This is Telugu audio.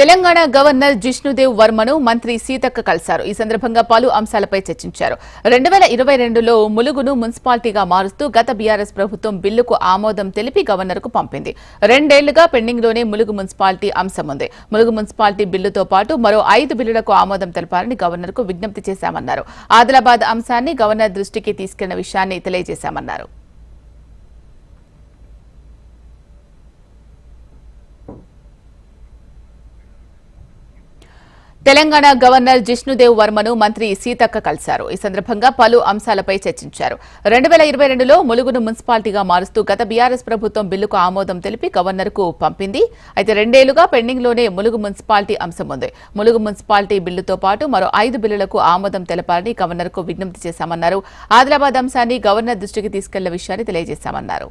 తెలంగాణ గవర్నర్ జిష్ణుదేవ్ వర్మను మంత్రి సీతక్క కలిశారు. ఈ సందర్భంగా పలు అంశాలపై చర్చించారు. రెండు వేల ఇరవై రెండులో ములుగును మున్సిపాలిటీగా మారుస్తూ గత బీఆర్ఎస్ ప్రభుత్వం బిల్లుకు ఆమోదం తెలిపి గవర్నర్కు పంపింది. రెండేళ్ళుగా పెండింగ్లోనే ములుగు మున్సిపాలిటీ అంశం ఉంది. ములుగు మున్సిపాలిటీ బిల్లుతో పాటు మరో ఐదు బిల్లులకు ఆమోదం తెలపాలని గవర్నర్కు విజ్ఞప్తి చేశామన్నారు. ఆదిలాబాద్ అంశాన్ని గవర్నర్ దృష్టికి తీసుకెళ్ళిన విషయాన్ని తెలియజేశామన్నారు. తెలంగాణ గవర్నర్ జిష్ణుదేవ్ వర్మను మంత్రి సీతక్క కలిశారు. ఈ సందర్భంగా పలు అంశాలపై చర్చించారు. రెండు వేల ఇరవై రెండులో ములుగును మున్సిపాలిటీగా మారుస్తూ గత బీఆర్ఎస్ ప్రభుత్వం బిల్లుకు ఆమోదం తెలిపి గవర్నర్కు పంపింది. అయితే రెండేళ్ళుగా పెండింగ్లోనే ములుగు మున్సిపాలిటీ అంశం ఉంది. ములుగు మున్సిపాలిటీ బిల్లుతో పాటు మరో ఐదు బిల్లులకు ఆమోదం తెలపాలని గవర్నర్కు విజ్ఞప్తి చేశామన్నారు. ఆదిలాబాద్ అంశాన్ని గవర్నర్ దృష్టికి తీసుకెళ్ళిన విషయాన్ని తెలియజేశామన్నారు.